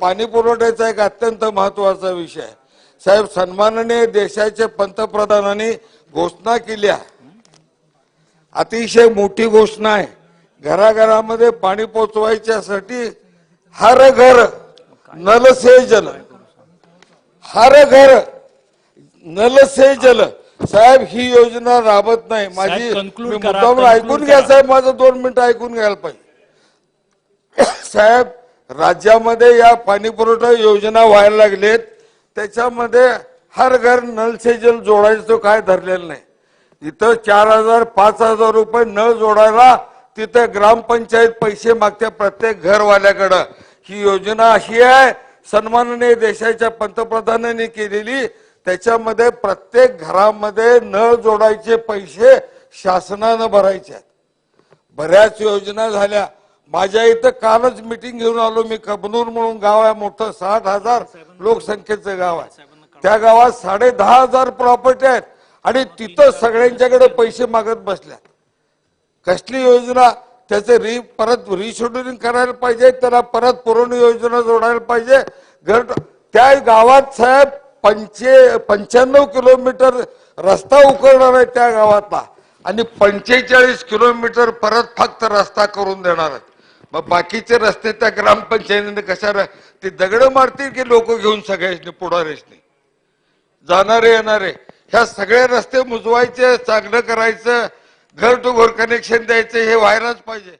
पाणी पुरवठ्याचा एक अत्यंत महत्त्वाचा विषय. आहे साहेब सन्माननीय देशाचे पंतप्रधानांनी घोषणा केली आहे अतिशय मोठी घोषणा आहे. घराघरामध्ये पाणी पोचवायच्यासाठी हर घर नल से जल हर घर नल से जल साहेब ही योजना राबत नाही. माझी ऐकून घ्या. साहेब. माझं दोन मिनिटं ऐकून घ्यायला पाहिजे. साहेब राज्यामध्ये या पाणी पुरवठा योजना व्हायला लागलेत. त्याच्यामध्ये हर घर नल से जल जोडायचं तो काय धरलेलं नाही. इथं चार हजार पाच हजार रुपये नळ जोडायला तिथं ग्रामपंचायत पैसे मागते प्रत्येक घरवाल्याकडं. ही योजना अशी आहे सन्माननीय देशाच्या पंतप्रधानांनी केलेली. त्याच्यामध्ये प्रत्येक घरामध्ये नळ जोडायचे पैसे शासनानं भरायचे आहेत. बऱ्याच योजना झाल्या. माझ्या इथं कालच मिटिंग घेऊन आलो मी. कबनूर म्हणून गाव आहे मोठं. साठ हजार लोकसंख्येचं गाव आहे. त्या गावात साडे दहा हजार प्रॉपर्टी आहेत. आणि तिथं सगळ्यांच्याकडे पैसे मागत बसल्या. कसली योजना? त्याचे री परत रिशेड्युलिंग करायला पाहिजे त्याला परत पुरवणी योजना जोडायला पाहिजे. घर त्या गावात साहेब पंचे पंच्याण्णव किलोमीटर रस्ता उकळणार आहे त्या गावातला. आणि पंचेचाळीस किलोमीटर परत फक्त रस्ता करून देणार आहेत. मग बाकीचे रस्ते त्या ग्रामपंचायतीने कशा ते दगड मारतील की लोक घेऊन सगळ्याने पुढारीशनी जाणारे येणारे. ह्या सगळे रस्ते मुजवायचे चांगलं करायचं घर टू घर कनेक्शन द्यायचं हे व्हायलाच पाहिजे.